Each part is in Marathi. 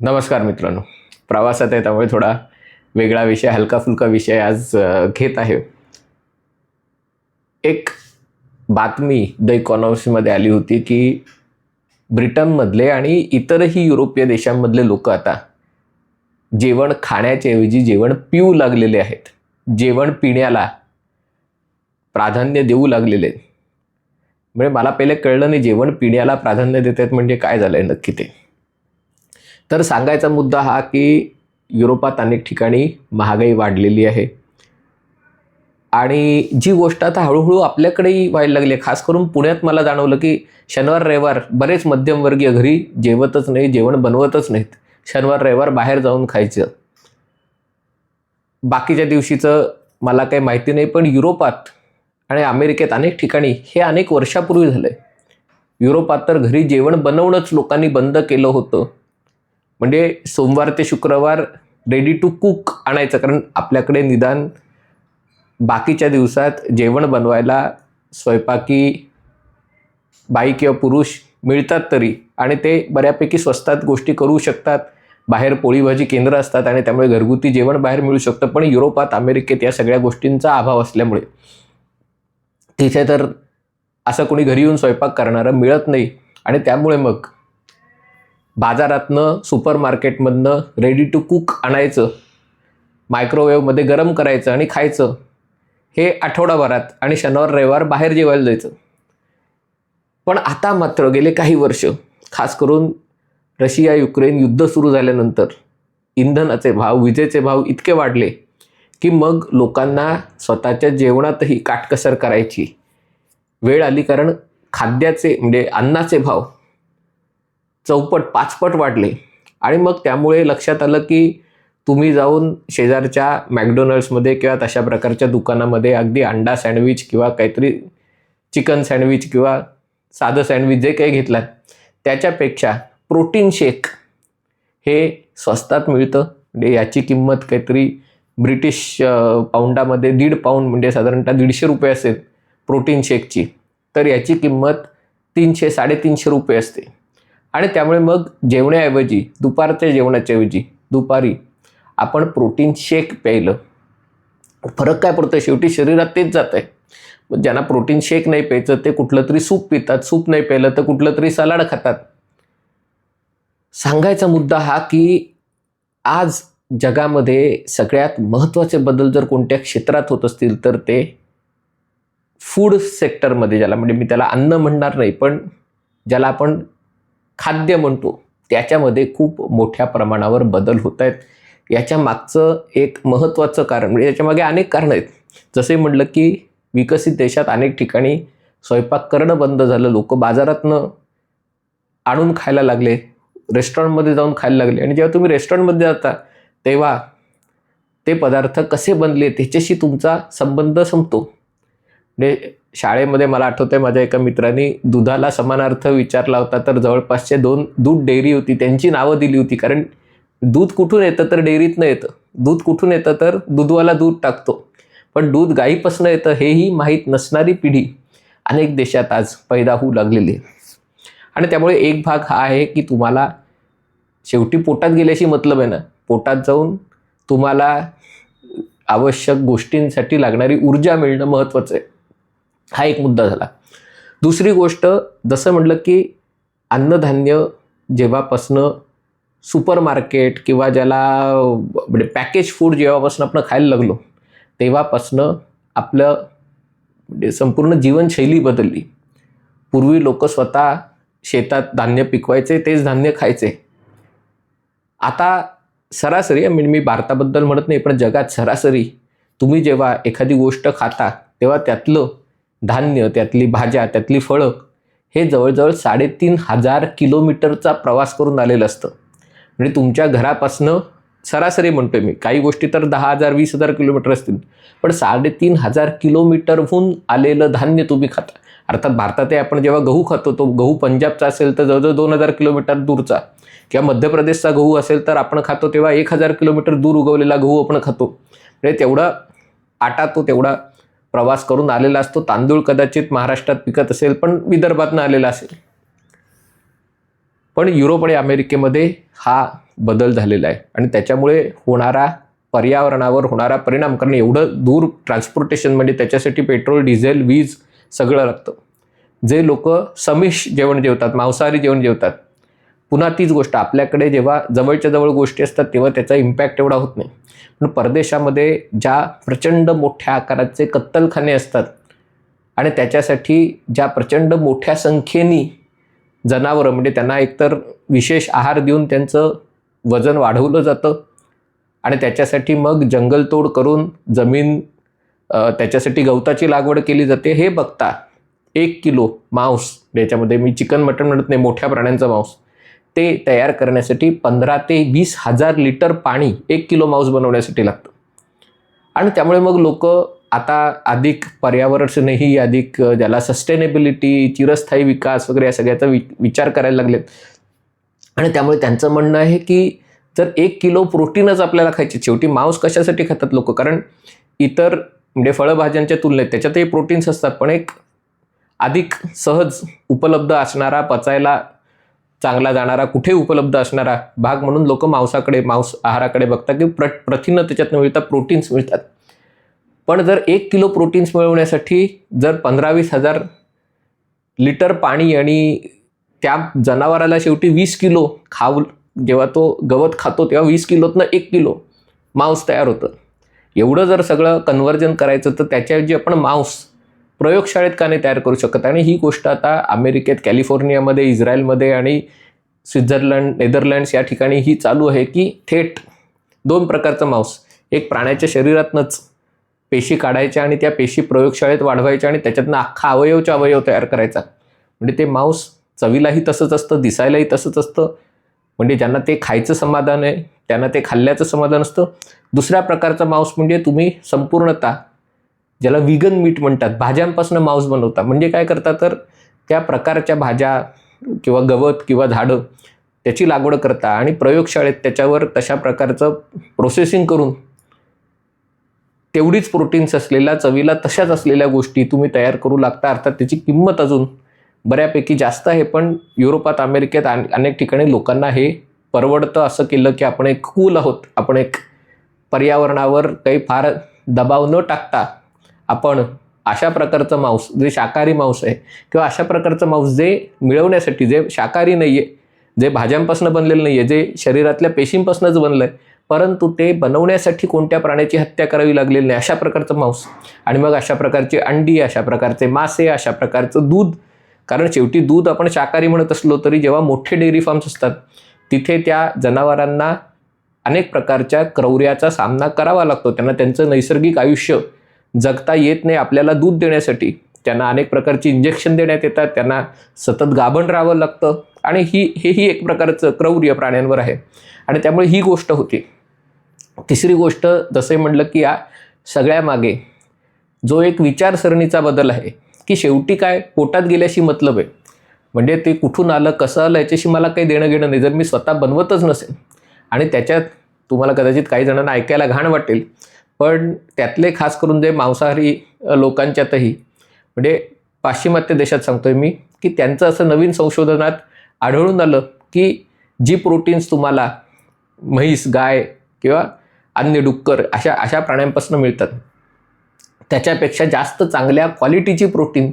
नमस्कार मित्रांनो. प्रवासात आहे त्यामुळे थोडा वेगळा विषय हलका फुलका विषय आज घेत आहे. एक बातमी द इकॉनॉमिक्समध्ये आली होती की ब्रिटनमधले आणि इतरही युरोपीय देशांमधले लोक आता जेवण खाण्याच्याऐवजी जेवण पिऊ लागलेले आहेत. जेवण पिण्याला प्राधान्य देऊ लागलेले आहेत. म्हणजे मला पहिले कळलं नाही जेवण पिण्याला प्राधान्य देत आहेत म्हणजे काय झालं आहे नक्की ते. तर सांगायचा मुद्दा हा की युरोपात अनेक ठिकाणी महागाई वाढलेली आहे. आणि जी गोष्ट आता हळूहळू आपल्याकडेही व्हायला लागली आहे खास करून पुण्यात मला जाणवलं की शनिवार रविवार बरेच मध्यमवर्गीय घरी जेवतच नाही जेवण बनवतच नाहीत. शनिवार रविवार बाहेर जाऊन खायचं. बाकीच्या दिवशीचं मला काही माहिती नाही पण युरोपात आणि अमेरिकेत अनेक ठिकाणी हे अनेक वर्षापूर्वी झालं. आहे युरोपात तर घरी जेवण बनवणंच लोकांनी बंद केलं होतं. म्हणजे सोमवार ते शुक्रवार रेडी टू कुक आणायचं कारण आपल्याकडे निदान बाकीच्या दिवसात जेवण बनवायला स्वयंपाकी बाई किंवा पुरुष मिळतात तरी आणि ते बऱ्यापैकी स्वस्तात गोष्टी करू शकतात. बाहेर पोळी भाजी केंद्र असतात आणि त्यामुळे घरगुती जेवण बाहेर मिळू शकतं. पण युरोपात अमेरिकेत या सगळ्या गोष्टींचा अभाव असल्यामुळे तिथे तर असं कोणी घरी येऊन स्वयंपाक करणारं मिळत नाही. आणि त्यामुळे मग बाजारातनं सुपर मार्केटमधनं रेडी टू कुक आणायचं मायक्रोवेव्हमध्ये गरम करायचं आणि खायचं हे आठवडाभरात आणि शनिवार रविवार बाहेर जेवायला जायचं. पण आता मात्र गेले काही वर्ष खास करून रशिया युक्रेन युद्ध सुरू झाल्यानंतर इंधनाचे भाव विजेचे भाव इतके वाढले की मग लोकांना स्वतःच्या जेवणातही काटकसर करायची. वेळ आली कारण खाद्याचे म्हणजे अन्नाचे भाव चौपट पाचपट वाढले. आणि मग त्यामुळे लक्षात आलं की तुम्ही जाऊन शेजारच्या मॅकडोनल्ड्समध्ये किंवा तशा प्रकारच्या दुकानामध्ये अगदी अंडा सँडविच किंवा काहीतरी चिकन सँडविच किंवा साधं सँडविच जे काही घेतलं त्याच्यापेक्षा प्रोटीन शेक हे स्वस्तात मिळतं. म्हणजे याची किंमत काहीतरी ब्रिटिश पाऊंडामध्ये दीड पाऊंड म्हणजे साधारणतः दीडशे रुपये असेल प्रोटीन शेकची. तर याची किंमत तीनशे साडेतीनशे रुपये असते. आणि त्यामुळे मग जेवण्याऐवजी दुपारच्या जेवणाच्या ऐवजी दुपारी आपण प्रोटीन शेक प्यायलं. फरक काय पडतो शेवटी शरीरात तेच जात आहे ज्यांना प्रोटीन शेक नाही प्यायचं ते कुठलं तरी सूप पितात. सूप नाही प्यायलं तर कुठलं तरी सलाड खातात. सांगायचा मुद्दा हा की आज जगामध्ये सगळ्यात महत्त्वाचे बदल जर कोणत्या क्षेत्रात होत असतील तर ते फूड सेक्टरमध्ये ज्याला म्हणजे मी त्याला अन्न म्हणणार नाही पण ज्याला आपण खाद्य म्हणतो त्याच्यामध्ये खूप मोठ्या प्रमाणावर बदल होत आहेत. याच्या मागचं एक महत्त्वाचं कारण म्हणजे याच्यामागे अनेक कारणं आहेत. जसे म्हटलं की विकसित देशात अनेक ठिकाणी स्वयंपाक करणं बंद झालं लोक बाजारातनं आणून खायला लागले रेस्टॉरंटमध्ये जाऊन खायला लागले. आणि जेव्हा तुम्ही रेस्टॉरंटमध्ये जाता तेव्हा ते पदार्थ कसे बनले त्याच्याशी तुमचा संबंध संपतो. म्हणजे शाळेमध्ये मला आठवतंय माझ्या एका मित्राने दुधाला समानार्थ विचारला होता तर जवळपासचे दोन दूध डेअरी होती त्यांची नावं दिली होती कारण दूध कुठून येतं तर डेअरीतनं येतं. दूध कुठून येतं तर दूधवाला दूध टाकतो. पण दूध गाईपासनं येतं हेही माहीत नसणारी पिढी अनेक देशात आज पैदा होऊ लागलेली आहे. आणि त्यामुळे एक भाग हा आहे की तुम्हाला शेवटी पोटात गेल्याशी मतलब आहे ना पोटात जाऊन तुम्हाला आवश्यक गोष्टींसाठी लागणारी ऊर्जा मिळणं महत्त्वाचं आहे. हा एक मुद्दा झाला. दुसरी गोष्ट जसं म्हटलं की अन्नधान्य जेव्हापासनं सुपर मार्केट किंवा ज्याला म्हणजे पॅकेज फूड जेव्हापासून आपण खायला लागलो तेव्हापासनं आपलं म्हणजे संपूर्ण जीवनशैली बदलली. पूर्वी लोक स्वतः शेतात धान्य पिकवायचे तेच धान्य खायचे. आता सरासरी म्हणजे मी भारताबद्दल म्हणत नाही पण जगात सरासरी तुम्ही जेव्हा एखादी गोष्ट खाता तेव्हा त्यातलं धान्य त्यातली भाज्या त्यातली फळं हे जवळजवळ साडेतीन हजार किलोमीटरचा प्रवास करून आलेलं असतं. म्हणजे तुमच्या घरापासनं सरासरी म्हणतोय मी काही गोष्टी तर दहा हजार वीस हजार किलोमीटर असतील पण साडेतीन हजार किलोमीटरहून आलेलं धान्य तुम्ही खाता. अर्थात भारतातही आपण जेव्हा गहू खातो तो गहू पंजाबचा असेल तर जवळजवळ दोन हजार किलोमीटर दूरचा. किंवा मध्य प्रदेशचा गहू असेल तर आपण खातो तेव्हा एक हजार किलोमीटर दूर उगवलेला गहू आपण खातो. म्हणजे तेवढा आटा तो तेवढा प्रवास करून आलेला असतो. तांदूळ कदाचित महाराष्ट्रात पिकत असेल पण विदर्भातनं आलेला असेल. पण युरोप आणि अमेरिकेमध्ये हा बदल झालेला आहे. आणि त्याच्यामुळे होणारा पर्यावरणावर होणारा परिणाम कारण एवढं दूर ट्रान्सपोर्टेशन म्हणजे त्याच्यासाठी पेट्रोल डिझेल वीज सगळं लागतं जे लोक समिष जेवण जेवतात मांसाहारी जेवण जेवतात पुन्हा तीच गोष्ट आपल्याकडे जेव्हा जवळच्या जवळ गोष्टी असतात तेव्हा त्याचा इम्पॅक्ट एवढा होत नाही. पण परदेशामध्ये ज्या प्रचंड मोठ्या आकाराचे कत्तलखाने असतात आणि त्याच्यासाठी ज्या प्रचंड मोठ्या संख्येनी जनावरं म्हणजे त्यांना एकतर विशेष आहार देऊन त्यांचं वजन वाढवलं जातं आणि त्याच्यासाठी मग जंगलतोड करून जमीन त्याच्यासाठी गवताची लागवड केली जाते. हे बघता एक किलो मांस याच्यामध्ये मी चिकन मटण म्हणत नाही मोठ्या प्राण्यांचं मांस ते तयार करण्यासाठी पंधरा ते वीस हजार लिटर पाणी एक किलो मांस बनवण्यासाठी लागतं. आणि त्यामुळे मग लोक आता अधिक पर्यावरणही अधिक ज्याला सस्टेनेबिलिटी चिरस्थायी विकास वगैरे या सगळ्याचा वि विचार करायला लागलेत. आणि त्यामुळे त्यांचं म्हणणं आहे की जर एक किलो प्रोटीनच आपल्याला खायचे शेवटी मांस कशासाठी खातात लोक? कारण इतर म्हणजे फळभाज्यांच्या तुलनेत त्याच्यातही प्रोटीन्स असतात पण एक अधिक सहज उपलब्ध असणारा पचायला चांगला जाणारा कुठे उपलब्ध असणारा भाग म्हणून लोक मांसाकडे मांस आहाराकडे बघतात की प्र प्रथिनं त्याच्यातनं मिळतात प्रोटीन्स मिळतात. पण जर एक किलो प्रोटीन्स मिळवण्यासाठी जर पंधरा वीस हजार लिटर पाणी आणि त्या जनावराला शेवटी वीस किलो खाऊ जेव्हा तो गवत खातो तेव्हा वीस किलोतनं एक किलो मांस तयार होतं. एवढं जर सगळं कन्व्हर्जन करायचं तर त्याच्याऐवजी आपण मांस प्रयोगशाळेत का नाही तयार करू शकत? आणि ही गोष्ट आता अमेरिकेत कॅलिफोर्नियामध्ये इस्रायलमध्ये आणि स्वित्झर्लंड नेदरलँड्स या ठिकाणी ही चालू आहे की थेट दोन प्रकारचं मांस एक प्राण्याच्या शरीरातनंच पेशी काढायच्या आणि त्या पेशी प्रयोगशाळेत वाढवायच्या आणि त्याच्यातनं अख्खा अवयवच्या अवयव तयार करायचा. म्हणजे ते मांस चवीलाही तसंच असतं दिसायलाही तसंच असतं. म्हणजे ज्यांना ते खायचं समाधान आहे त्यांना ते खाल्ल्याचं समाधान असतं दुसऱ्या प्रकारचा मांस म्हणजे तुम्ही संपूर्णतः ज्याला विगन मीठ म्हणतात भाज्यांपासून मांस बनवता. म्हणजे काय करता तर त्या प्रकारच्या भाज्या किंवा गवत किंवा झाडं त्याची लागवड करता आणि प्रयोगशाळेत त्याच्यावर तशा प्रकारचं प्रोसेसिंग करून तेवढीच प्रोटीन्स असलेल्या चवीला तशाच असलेल्या गोष्टी तुम्ही तयार करू लागता. अर्थात त्याची किंमत अजून बऱ्यापैकी जास्त आहे पण युरोपात अमेरिकेत अन- अनेक ठिकाणी लोकांना हे परवडतं असं केलं की आपण एक कूल आहोत. आपण एक पर्यावरणावर काही फार दबाव न टाकता आपण अशा प्रकारचं मांस जे शाकाहारी मांस आहे किंवा अशा प्रकारचं मांस जे मिळवण्यासाठी जे शाकाहारी नाही आहे जे भाज्यांपासून बनलेलं नाही आहे जे शरीरातल्या पेशींपासूनच बनलं आहे परंतु ते बनवण्यासाठी कोणत्या प्राण्याची हत्या करावी लागलेली नाही अशा प्रकारचं मांस. आणि मग अशा प्रकारची अंडी अशा प्रकारचे मासे अशा प्रकारचं दूध. कारण शेवटी दूध आपण शाकाहारी म्हणत असलो तरी जेव्हा मोठे डेअरी फार्म्स असतात तिथे त्या जनावरांना अनेक प्रकारच्या क्रौर्याचा सामना करावा लागतो. त्यांना त्यांचं नैसर्गिक आयुष्य जगता येत नाही आपल्याला दूध देण्यासाठी. त्यांना अनेक प्रकारची इंजेक्शन देण्यात येतात. त्यांना सतत गाभण राहावं लागतं. आणि ही हेही एक प्रकारचं क्रौर्य प्राण्यांवर आहे. आणि त्यामुळे ही गोष्ट होती. तिसरी गोष्ट जसे म्हटलं की या सगळ्यामागे जो एक विचारसरणीचा बदल आहे की शेवटी काय पोटात गेल्याशी मतलब. आहे म्हणजे ते कुठून आलं कसं आलं याच्याशी मला काही देणं घेणं नाही. जर मी स्वतः बनवतच नसेल आणि त्याच्यात तुम्हाला कदाचित काही जणांना ऐकायला घाण वाटेल पण त्यातले खास करून जे मांसाहारी लोकांच्यातही म्हणजे पाश्चिमात्य देशात सांगतोय मी की त्यांचं असं नवीन संशोधनात आढळून आलं की जी प्रोटीन्स तुम्हाला म्हैस गाय किंवा अन्य डुक्कर अशा अशा प्राण्यांपासून मिळतात त्याच्यापेक्षा जास्त चांगल्या क्वालिटीची प्रोटीन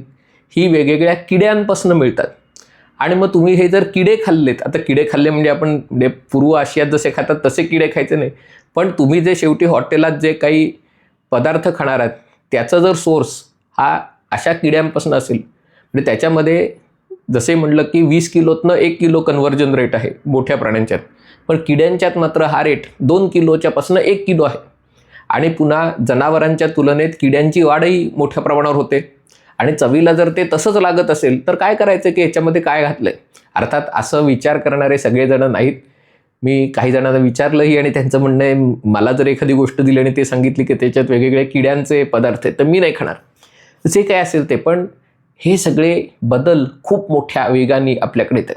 ही वेगवेगळ्या किड्यांपासून मिळतात. आणि मग तुम्ही हे जर किडे खाल्लेत आता किडे खाल्ले म्हणजे आपण म्हणजे पूर्व आशियात जसे खातात तसे किडे खायचे नाही. पण तुम्ही जे शेवटी हॉटेलात जे काही पदार्थ खाणार आहात त्याचा जर सोर्स हा अशा किड्यांपासून असेल म्हणजे त्याच्यामध्ये जसे म्हटलं की वीस किलोतनं एक किलो कन्व्हर्जन रेट आहे मोठ्या प्राण्यांच्यात. पण किड्यांच्यात मात्र हा रेट दोन किलोच्यापासून एक किलो आहे. आणि पुन्हा जनावरांच्या तुलनेत किड्यांची वाढही मोठ्या प्रमाणावर होते. आणि चवीला जर ते तसंच लागत असेल तर काय करायचं की याच्यामध्ये काय घातलं आहे अर्थात असं विचार करणारे सगळेजण नाहीत. मी काही जणांना विचारलंही आणि त्यांचं म्हणणं आहे मला जर एखादी गोष्ट दिली आणि ते सांगितली की त्याच्यात वेगवेगळ्या किड्यांचे पदार्थ आहेत तर मी नाही खाणार. जे काय असेल ते. पण हे सगळे बदल खूप मोठ्या वेगाने आपल्याकडे येतात.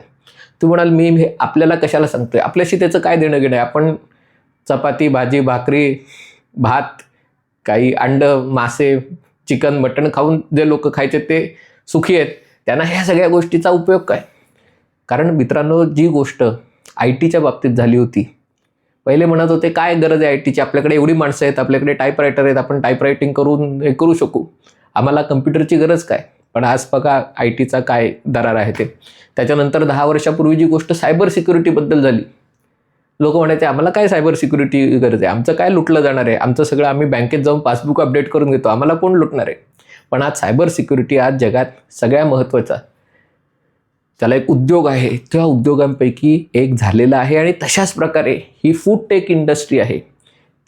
तू म्हणाल मी हे आपल्याला कशाला सांगतोय? आपल्याशी त्याचं काय देणं घेणं आहे? आपण चपाती भाजी भाकरी भात काही अंड मासे चिकन मटण खाऊन जे लोक खायचे ते सुखी आहेत. त्यांना ह्या सगळ्या गोष्टीचा उपयोग काय? कारण मित्रांनो जी गोष्ट आय टीच्या बाबतीत झाली होती पहिले म्हणत होते काय गरज आहे आय टीची? आपल्याकडे एवढी माणसं आहेत आपल्याकडे टाईपरायटर आहेत आपण टाईपरायटिंग करून हे करू शकू. आम्हाला कम्प्युटरची गरज काय? पण आज बघा आय टीचा काय दरार आहे ते. त्याच्यानंतर दहा वर्षापूर्वी जी गोष्ट सायबर सिक्युरिटीबद्दल झाली लोक म्हणायचे आम्हाला काय सायबर सिक्युरिटी गरज आहे? आमचं काय लुटलं जाणार आहे? आमचं सगळं आम्ही बँकेत जाऊन पासबुक अपडेट करून घेतो. आम्हाला कोण लुटणार आहे? पण आज सायबर सिक्युरिटी आज जगात सगळ्या महत्त्वाचा त्याला एक उद्योग आहे. त्या उद्योगांपैकी एक झालेला आहे आणि तशाच प्रकारे ही फूड टेक इंडस्ट्री आहे.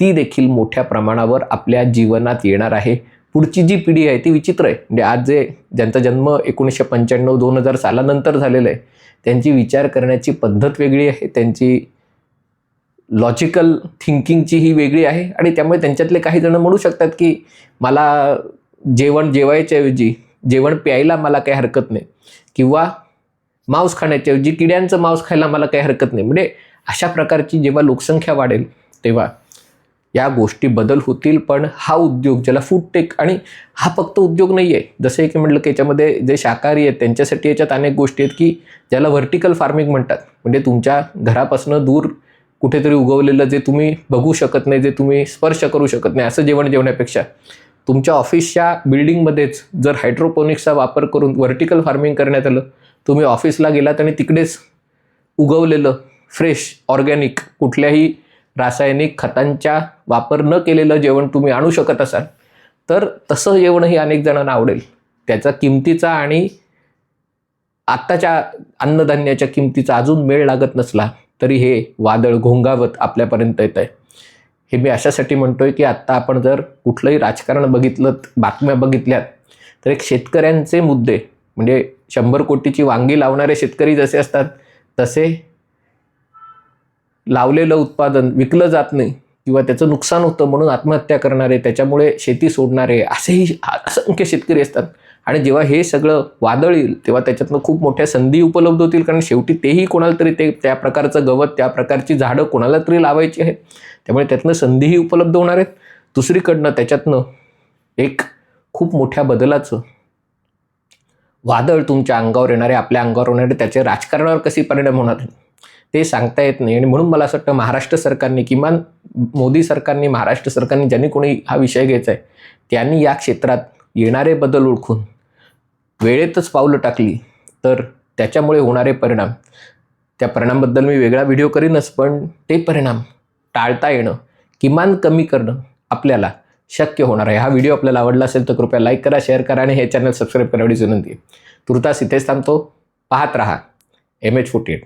ती देखील मोठ्या प्रमाणावर आपल्या जीवनात येणार आहे. पुढची जी पिढी आहे ती विचित्र आहे. म्हणजे आज जे ज्यांचा जन्म एकोणीसशे पंच्याण्णव दोन हजार सालानंतर झालेला आहे त्यांची विचार करण्याची पद्धत वेगळी आहे. त्यांची लॉजिकल थिंकिंगची ही वेगळी आहे आणि त्यामुळे त्यांच्यातले काही जण म्हणू शकतात की मला जेवण जेवायच्याऐवजी जेवण प्यायला मला काही हरकत नाही. किंवा मांस खाण्याच्याऐवजी किड्यांचं मांस खायला मला काही हरकत नाही. म्हणजे अशा प्रकारची जेव्हा लोकसंख्या वाढेल तेव्हा या गोष्टी बदल होतील पण हा उद्योग ज्याला फूड टेक आणि हा फक्त उद्योग नाही आहे जसं की म्हटलं की याच्यामध्ये जे शाकाहारी आहेत त्यांच्यासाठी याच्यात अनेक गोष्टी आहेत की ज्याला व्हर्टिकल फार्मिंग म्हणतात. म्हणजे तुमच्या घरापासून दूर कुठेतरी उगवलेलं जे तुम्ही बघू शकत नाही जे तुम्ही स्पर्श करू शकत नाही असं जेवण जेवण्यापेक्षा तुमच्या ऑफिसच्या बिल्डिंगमध्येच जर हायड्रोपोनिक्सचा वापर करून व्हर्टिकल फार्मिंग करण्यात आलं तुम्ही ऑफिसला गेलात आणि तिकडेच उगवलेलं फ्रेश ऑर्गॅनिक कुठल्याही रासायनिक खतांच्या वापर न केलेलं जेवण तुम्ही आणू शकत असाल तर तसं जेवणही अनेक जणांना आवडेल. त्याचा किमतीचा आणि आत्ताच्या अन्नधान्याच्या किमतीचा अजून मेळ लागत नसला तरी हे वादळ घोंगावत आपल्यापर्यंत येत आहे. हे मी अशासाठी म्हणतोय की आत्ता आपण जर कुठलंही राजकारण बघितलं बातम्या बघितल्यात तर एक शेतकऱ्यांचे मुद्दे म्हणजे शंभर कोटीची वांगी लावणारे शेतकरी जसे असतात तसे लावलेलं उत्पादन विकलं जात नाही किंवा त्याचं नुकसान होतं म्हणून आत्महत्या करणारे त्याच्यामुळे शेती सोडणारे असेही असंख्य शेतकरी असतात. आणि जेव्हा हे सगळं वादळ येईल तेव्हा त्याच्यातनं खूप मोठ्या संधी उपलब्ध होतील. कारण शेवटी तेही कोणाला तरी ते त्या प्रकारचं गवत त्या प्रकारची झाडं कोणाला तरी लावायची आहेत. त्यामुळे त्यातनं संधीही उपलब्ध होणार आहेत. दुसरीकडनं त्याच्यातनं एक खूप मोठ्या बदलाचं वादळ तुमच्या अंगावर येणारे आपल्या अंगावर होणारे त्याचे राजकारणावर कसे परिणाम होणार ते सांगता येत नाही. आणि म्हणून मला असं वाटतं महाराष्ट्र सरकारने किमान मोदी सरकारने महाराष्ट्र सरकारने ज्यांनी कोणी हा विषय घ्यायचा आहे त्यांनी या क्षेत्रात येणारे बदल ओळखून वेळेतच पावलं टाकली तर त्याच्यामुळे होणारे परिणाम. त्या परिणामबद्दल मी वेगळा व्हिडिओ करीनच पण ते परिणाम टाळता येणं किमान कमी करणं आपल्याला शक्य होणार आहे. हा व्हिडिओ आपल्याला आवडला असेल तर कृपया लाईक करा शेअर करा आणि हे चॅनल सबस्क्राईब करावी विनंती आहे. तुर्तास इथेच थांबतो. पाहत रहा. M H forty eight